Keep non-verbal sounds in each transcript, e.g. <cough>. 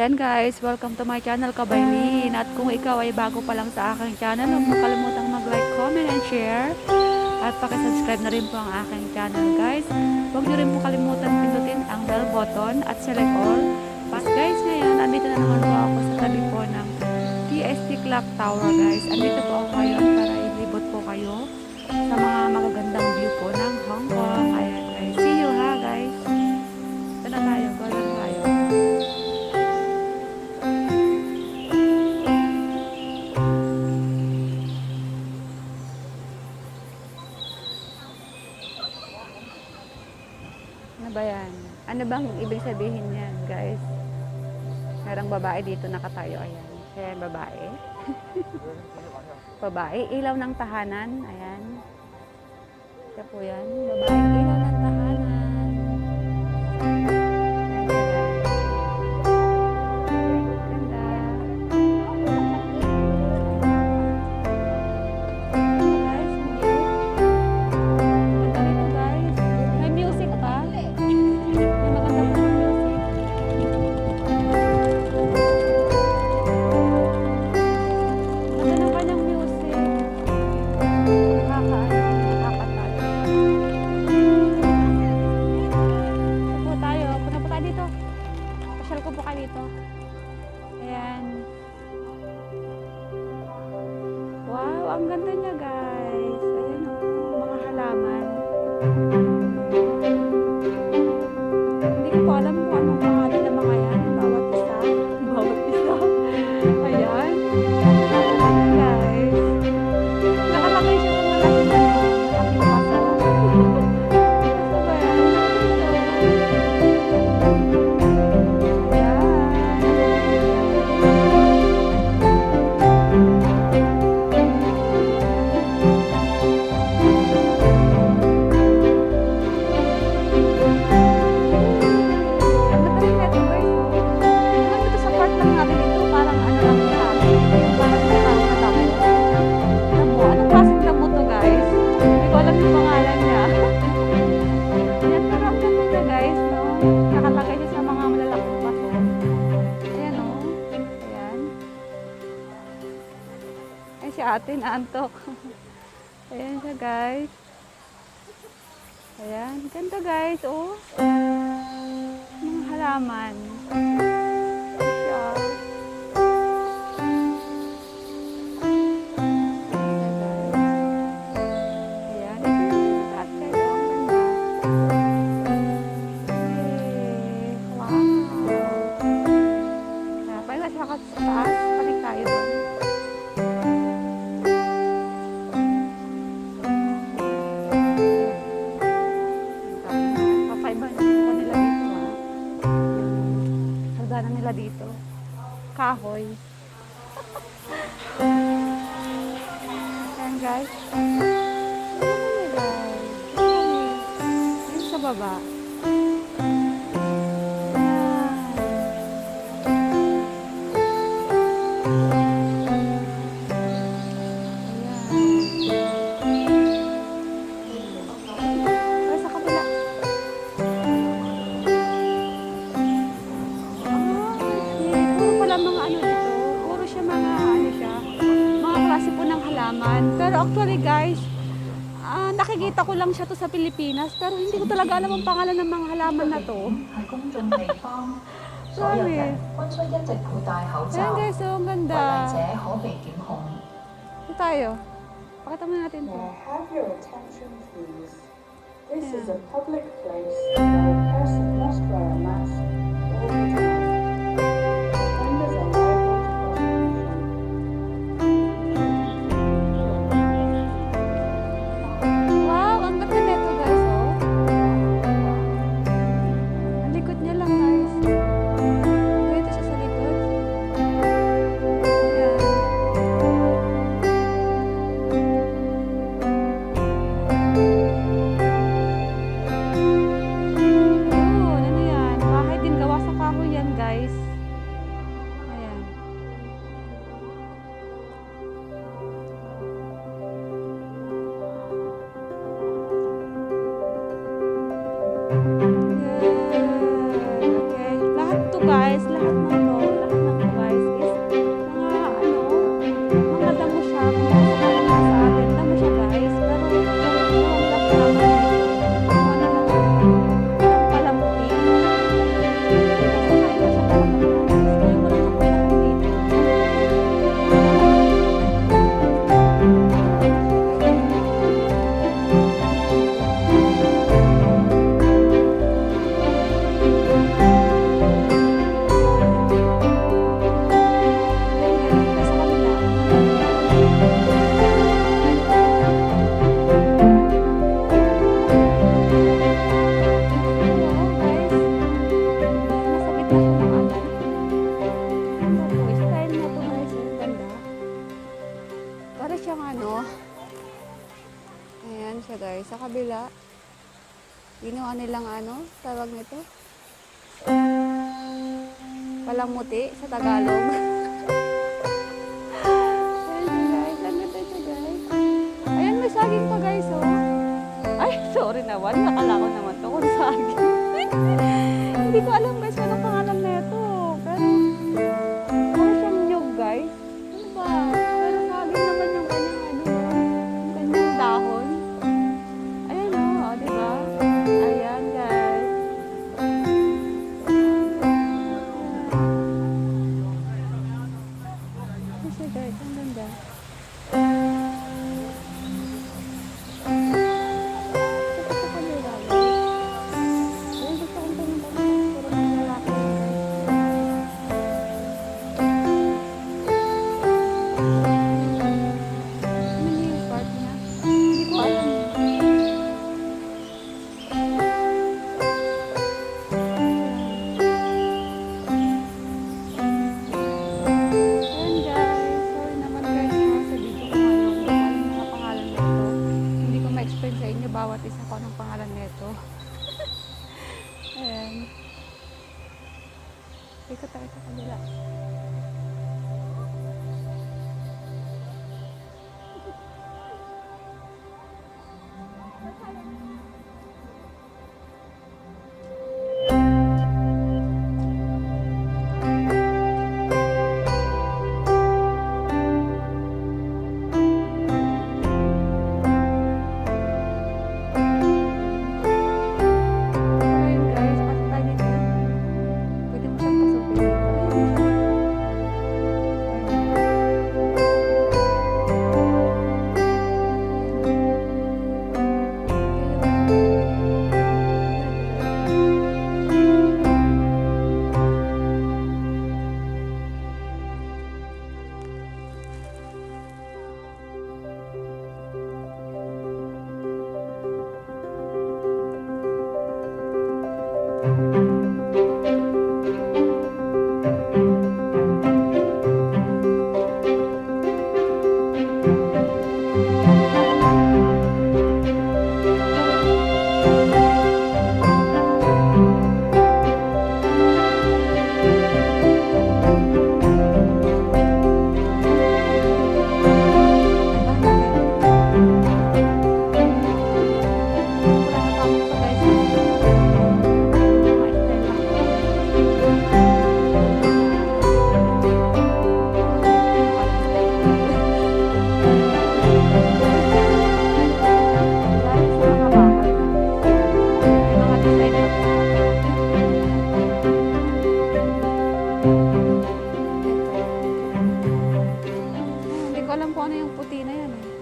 Ayan guys, welcome to my channel Kabaylin. At kung ikaw ay bago pa lang sa aking channel, huwag mo kalimutang mag-like, comment, and share. At pakisubscribe na rin po ang aking channel guys. Huwag niyo rin po kalimutan pindutin ang bell button at select all. Pas guys, ngayon, andito na naman po ako sa tabi po ng TST Clock Tower guys. Andito po ako ngayon para ilibot po kayo sa mga magagandang view po ng Hong Kong. Ayan guys, see you ha guys. Ito na tayo. Ano ba yan? Ano bang ibig sabihin yan, guys? Merong babae dito nakatayo, ayan. Yung babae. <laughs> babae, ilaw ng tahanan, ayan. Siya po yan, babae, ilaw ng tahanan. Pasyal ko po kayo dito. Ayan. Wow, ang ganda niya guys. Ayan o, mga halaman. Hindi naantok. Ayan siya guys. Ayan, ganda guys, oh. Mga halaman. Siya. Kahoy. Ayan lang siya to sa Pilipinas, pero hindi ko talaga alam ang pangalan ng mga halaman na to. <laughs> Promise. Ayan guys, so ang ganda. Ito tayo. Pakita mo natin to. have your is a public place where a person must wear a mask. konti sa Tagalog. Ayan may saging pa guys. Oh. Ay, sorry naman. Nakala ko naman to kung saging. <laughs> Hindi ko alam. 对，真正的。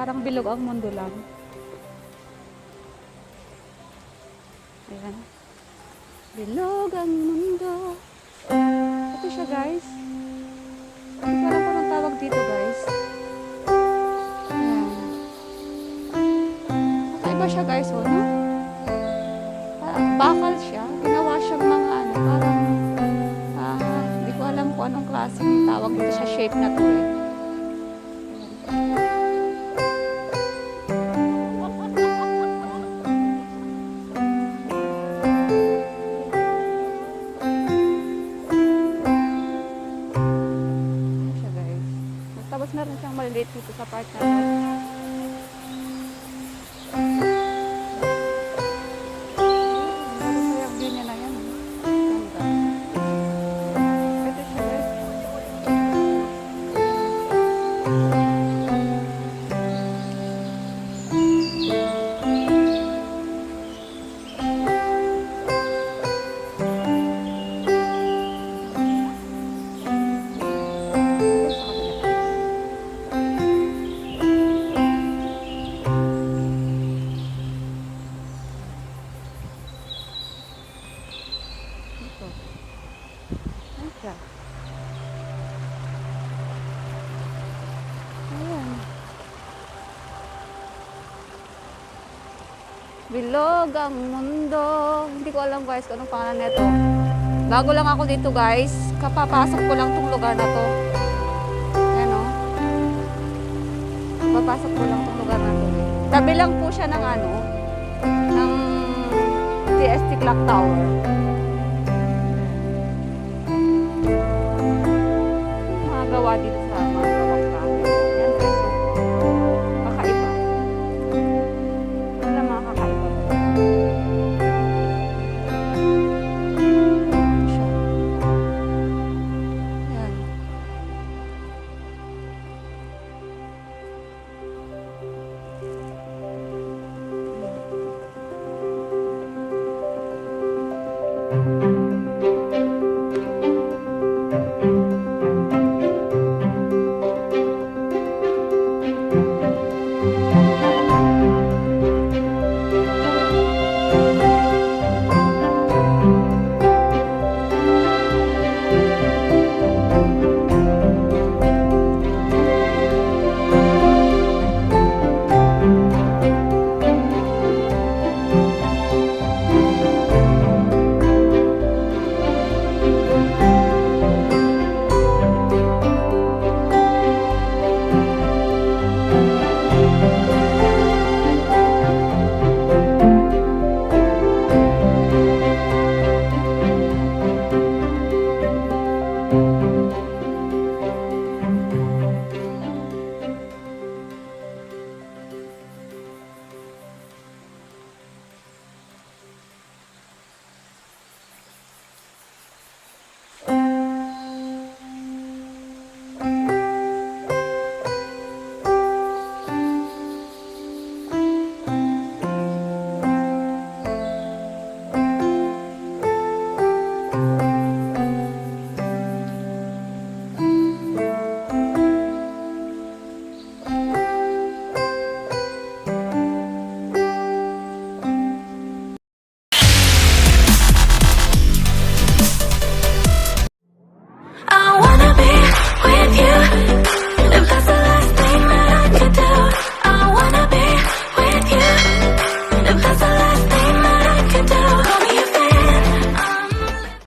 Parang bilog ang mundo lang. Ayan. Bilog ang mundo. Ito siya guys. Hindi ko alam tawag dito guys. Ayan. Nakaiba siya guys o no? Parang bakal siya. Ginawa siyang mga ano. Parang ah, hindi ko alam kung anong klase. Tawag dito sa shape na to eh. Mm-hmm. ang mundo. Hindi ko alam guys kung anong pangalan nito. Bago lang ako dito guys. Kapapasok ko lang tong lugar na to. Ayan oh. o. Kapapasok ko lang tong lugar na to. Tabi lang po siya ng ano, ng TST Clock Tower. Magagawa dito.